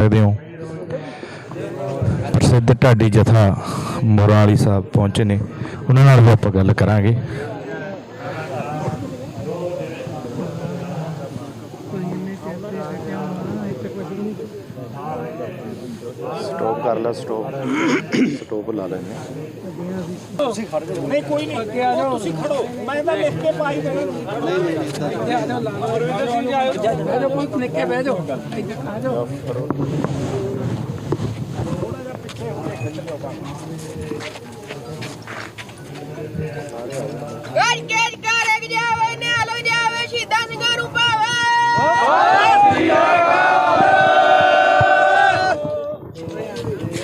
ਸਕਦੇ ਹੋ। ਪ੍ਰਸਿੱਧ ਢਾਡੀ ਜਥਾ ਮੋਰਾਲੀ ਸਾਹਿਬ ਪਹੁੰਚੇ ਨੇ। ਉਹਨਾਂ ਨਾਲ ਵੀ ਆਪਾਂ ਗੱਲ ਕਰਾਂਗੇ। ਸਟਾਪ ਕਰ ਲੈ ਸਟਾਪ ਸਟਾਪ ਲਾ ਲੈਣੇ ਨਹੀਂ ਕੋਈ ਨਹੀਂ। ਅੱਗੇ ਆ ਜਾਓ। ਤੁਸੀਂ ਖੜੋ ਮੈਂ ਤਾਂ ਲਿਖ ਕੇ ਪਾਈ ਦੇਣਾ। ਇੱਥੇ ਆ ਜਾਓ ਲਾਲ ਸਿੰਘ ਜੀ ਆਇਓ ਬਹਿ ਜਾਓ ਪੁਲਿਸ ਲਿਖ ਕੇ ਬਹਿ ਜਾਓ। ਇੱਥੇ ਆ ਜਾਓ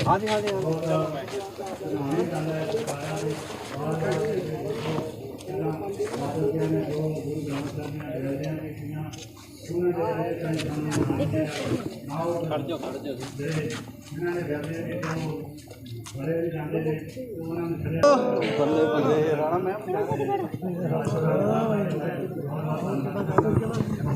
ਹਾਂਜੀ ਹਾਂਜੀ। ਖੜ ਜਾ ਖੜ ਜਾ ਬੰਦੇ ਬੰਦੇ ਰਾਣਾ ਮੈਂ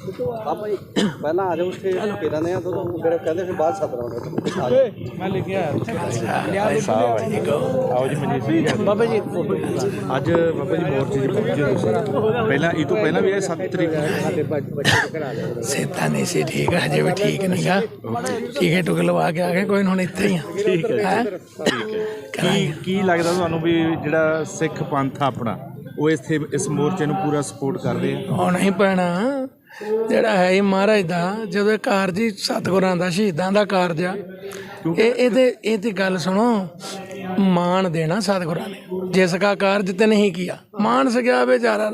ਪਹਿਲਾਂ ਆ ਜਾਓ ਉੱਥੇ ਫੇਰਾਂ ਨੇ ਆ ਤੋਂ ਫਿਰ ਕਹਿੰਦੇ ਫਿਰ ਬਾਅਦ ਸੱਤ ਰਾਉਂਡ ਆਓ ਜੀ ਮਨਜੀਤ ਸਿੰਘ ਬਾਬਾ ਜੀ ਅੱਜ ਬਾਬਾ ਜੀ ਮੋਰਚੇ 'ਚ ਪਹੁੰਚੇ ਹੋ ਤੁਸੀਂ ਪਹਿਲਾਂ ਇਹ ਤੋਂ ਪਹਿਲਾਂ ਵੀ ਇਹ 7 ਤਰੀਕ ਨੂੰ? ਸੇਤਾ ਨਹੀਂ ਸੀ ਠੀਕ ਹਜੇ ਵੀ ਠੀਕ ਨਹੀਂਗਾ ਟੀਕੇ ਟੁਕੇ ਲਵਾ ਕੇ ਆ ਗਏ ਕੋਈ ਨੀ, ਹੁਣ ਇੱਥੇ ਹੀ ਆ। ਠੀਕ ਹੈ। ਕੀ ਕੀ ਲੱਗਦਾ ਤੁਹਾਨੂੰ ਵੀ ਜਿਹੜਾ ਸਿੱਖ ਪੰਥ ਆ ਆਪਣਾ ਉਹ ਇੱਥੇ ਇਸ ਮੋਰਚੇ ਨੂੰ ਪੂਰਾ ਸਪੋਰਟ ਕਰਦੇ ਆ? ਹੁਣ ਹੀ ਪੈਣਾ। ਜਿਹੜਾ ਹੈ ਹੀ ਮਹਾਰਾਜ ਦਾ, ਜਦੋਂ ਇਹ ਕਾਰਜ ਹੀ ਸਤਿਗੁਰਾਂ ਦਾ, ਸ਼ਹੀਦਾਂ ਦਾ ਕਾਰਜ ਆ, ਇਹ ਇਹਦੇ ਇਹ ਗੱਲ ਸੁਣੋ, ਮਾਣ ਦੇਣਾ ਸਤਿਗੁਰਾਂ ਨੇ। ਜਿਸ ਕਾ ਕਾਰਜ ਤੇ ਨਹੀਂ ਕੀਆ, ਮਾਣ ਸਕਿਆ ਵਿਚਾਰਾ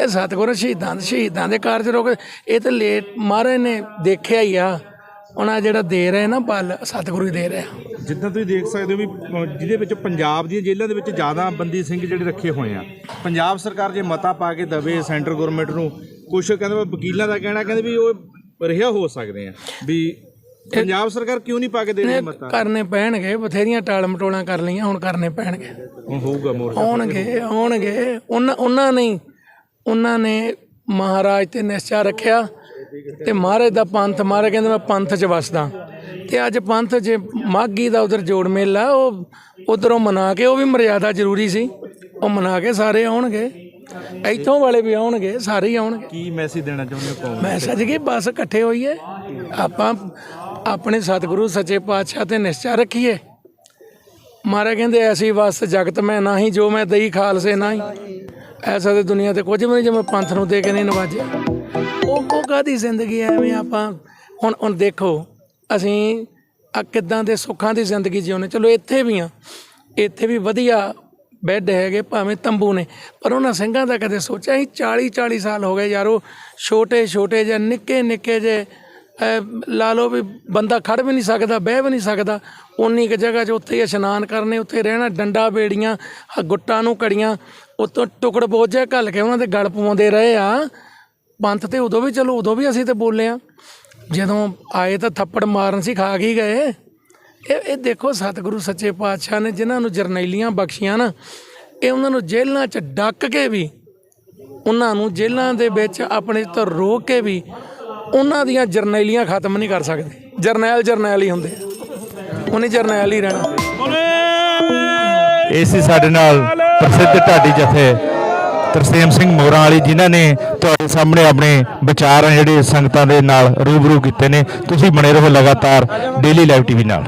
ਇਹ ਸਤਿਗੁਰ ਸ਼ਹੀਦਾਂ ਸ਼ਹੀਦਾਂ ਦੇ ਕਾਰਜ ਰੋਕ, ਇਹ ਤੇ ਲੇਟ, ਮਹਾਰਾਜ ਨੇ ਦੇਖਿਆ ਹੀ ਆ। ਉਹਨਾਂ ਜਿਹੜਾ ਦੇ ਰਹੇ ਨਾ ਬਲ ਸਤਿਗੁਰੂ ਹੀ ਦੇ ਰਿਹਾ ਜਿੱਦਾਂ ਤੁਸੀਂ ਦੇਖ ਸਕਦੇ ਹੋ ਵੀ ਜਿਹਦੇ ਵਿੱਚ ਪੰਜਾਬ ਦੀਆਂ ਜੇਲ੍ਹਾਂ ਦੇ ਵਿੱਚ ਜ਼ਿਆਦਾ ਬੰਦੀ ਸਿੰਘ ਜਿਹੜੇ ਰੱਖੇ ਹੋਏ ਆ। ਪੰਜਾਬ ਸਰਕਾਰ ਜੇ ਮਤਾ ਪਾ ਕੇ ਦਵੇ ਸੈਂਟਰ ਗਵਰਨਮੈਂਟ ਨੂੰ ਕੁਝ ਕਹਿੰਦੇ ਵਕੀਲਾਂ ਦਾ ਕਹਿਣਾ ਕਹਿੰਦੇ ਵੀ ਉਹ ਰਿਹਾ ਹੋ ਸਕਦੇ ਆ ਵੀ ਪੰਜਾਬ ਸਰਕਾਰ ਕਿਉਂ ਨਹੀਂ ਪਾ ਕੇ ਦੇ ਰਹੀ ਮਤਾ? ਕਰਨੇ ਪੈਣਗੇ ਬਥੇਰੀਆਂ ਟਾਲ ਮਟੋਲਾਂ ਕਰ ਲਈਆਂ ਹੁਣ ਕਰਨੇ ਪੈਣਗੇ। ਹੁਣ ਹੋਊਗਾ ਮੋਰਚਾ ਆਉਣਗੇ ਆਉਣਗੇ। ਉਹਨਾਂ ਉਹਨਾਂ ਨੇ ਉਹਨਾਂ ਨੇ ਮਹਾਰਾਜ ਤੇ ਨਿਸ਼ਚਾ ਰੱਖਿਆ ਤੇ ਮਹਾਰਾਜ ਦਾ ਪੰਥ ਮਹਾਰਾਜ ਕਹਿੰਦੇ ਮੈਂ ਪੰਥ 'ਚ ਵਸਦਾ। ਤੇ ਅੱਜ ਪੰਥ 'ਚ ਮਾਗੀ ਦਾ ਉਧਰ ਜੋੜ ਮੇਲਾ ਉਹ ਉਧਰੋਂ ਮਨਾ ਕੇ ਉਹ ਵੀ ਮਰਿਆਦਾ ਜ਼ਰੂਰੀ ਸੀ। ਉਹ ਮਨਾ ਕੇ ਸਾਰੇ ਆਉਣਗੇ। ਇੱਥੋਂ ਵਾਲੇ ਵੀ ਆਉਣਗੇ ਸਾਰੇ ਹੀ ਆਉਣਗੇ। ਕੀ ਮੈਸੇਜ ਦੇਣਾ ਚਾਹੁੰਦੇ ਹੋ ਕੌਮ ਮੈਂ ਸੱਜ ਗਈ ਬਸ ਇਕੱਠੇ ਹੋਈਏ। ਆਪਾਂ ਆਪਣੇ ਸਤਿਗੁਰੂ ਸੱਚੇ ਪਾਤਸ਼ਾਹ ਤੇ ਨਿਸ਼ਚਾ ਰੱਖੀਏ। ਮਾਰੇ ਕਹਿੰਦੇ ਐਸੀ ਵਸ ਜਗਤ ਮੈਂ ਨਾਹੀ ਜੋ ਮੈਂ ਦਈ ਖਾਲਸੇ ਨਾਹੀ। ਐਸਾ ਤੇ ਦੁਨੀਆ ਤੇ ਕੁਝ ਵੀ ਨਹੀਂ ਜੋ ਮੈਂ ਪੰਥ ਨੂੰ ਦੇ ਕੇ ਨਹੀਂ ਨਵਾਜਿਆ। ਉਹ ਉਹ ਕਾਦੀ ਜ਼ਿੰਦਗੀ ਐਵੇਂ ਆਪਾਂ ਹੁਣ ਹੁਣ ਦੇਖੋ ਅਸੀਂ ਆ ਕਿੱਦਾਂ ਦੇ ਸੁੱਖਾਂ ਦੀ ਜ਼ਿੰਦਗੀ ਜਿਉਣੇ। ਚਲੋ ਇੱਥੇ ਵੀ ਆ। ਇੱਥੇ ਵੀ ਵਧੀਆ ਬੈੱਡ ਹੈਗੇ ਭਾਵੇਂ ਤੰਬੂ ਨੇ, ਪਰ ਉਹਨਾਂ ਸਿੰਘਾਂ ਦਾ ਕਦੇ ਸੋਚਿਆ ਸੀ? 40 40 ਸਾਲ ਹੋ ਗਏ ਯਾਰੋ, ਛੋਟੇ ਛੋਟੇ ਜਿਹੇ, ਨਿੱਕੇ ਨਿੱਕੇ ਜਿਹੇ ਲਾ ਲਓ ਵੀ ਬੰਦਾ ਖੜ ਵੀ ਨਹੀਂ ਸਕਦਾ, ਬਹਿ ਵੀ ਨਹੀਂ ਸਕਦਾ। ਉਨੀ ਕੁ ਜਗ੍ਹਾ 'ਚ ਉੱਥੇ ਹੀ ਇਸ਼ਨਾਨ ਕਰਨੇ, ਉੱਥੇ ਰਹਿਣਾ, ਡੰਡਾ ਬੇੜੀਆਂ ਗੁੱਟਾਂ ਨੂੰ ਕੜੀਆਂ ਉਤੋਂ ਟੁਕੜ ਬੋਝੇ ਘੱਲ ਕੇ ਉਹਨਾਂ ਦੇ ਗਲ ਪਵਾਉਂਦੇ ਰਹੇ ਆ। ਪੰਥ ਤੇ ਉਦੋਂ ਵੀ ਚਲੋ, ਉਦੋਂ ਵੀ ਅਸੀਂ ਤੇ ਬੋਲੇ ਆ। ਜਦੋਂ ਆਏ ਤਾਂ ਥੱਪੜ ਮਾਰਨ ਸੀ, ਖਾ ਕੇ ਗਏ। ਇਹ ਇਹ ਦੇਖੋ ਸਤਿਗੁਰੂ ਸੱਚੇ ਪਾਤਸ਼ਾਹ ਨੇ ਜਿਨ੍ਹਾਂ ਨੂੰ ਜਰਨੈਲੀਆਂ ਬਖਸ਼ੀਆਂ ਨਾ, ਇਹ ਉਹਨਾਂ ਨੂੰ ਜੇਲ੍ਹਾਂ 'ਚ ਡੱਕ ਕੇ ਵੀ, ਉਹਨਾਂ ਨੂੰ ਜੇਲ੍ਹਾਂ ਦੇ ਵਿੱਚ ਆਪਣੇ ਤੋਂ ਰੋਕ ਕੇ ਵੀ ਉਹਨਾਂ ਦੀਆਂ ਜਰਨੈਲੀਆਂ ਖਤਮ ਨਹੀਂ ਕਰ ਸਕਦੇ। ਜਰਨੈਲ ਜਰਨੈਲ ਹੀ ਹੁੰਦੇ ਉਹਨੇ ਜਰਨੈਲ ਹੀ ਰਹਿਣਾ। ਇਹ ਸੀ ਸਾਡੇ ਨਾਲ ਪ੍ਰਸਿੱਧ ਢਾਡੀ ਜਥੇ ਤਰਸੇਮ ਸਿੰਘ ਮੋਰਾਂ ਵਾਲੀ ਜਿਨ੍ਹਾਂ ਨੇ ਤੁਹਾਡੇ ਸਾਹਮਣੇ ਆਪਣੇ ਵਿਚਾਰ ਜਿਹੜੇ ਸੰਗਤਾਂ ਦੇ ਨਾਲ ਰੂਬਰੂ ਕੀਤੇ ਨੇ। ਤੁਸੀਂ ਬਣੇ ਰਹੋ ਲਗਾਤਾਰ ਡੇਲੀ ਲਾਈਵ ਟੀਵੀ ਨਾਲ।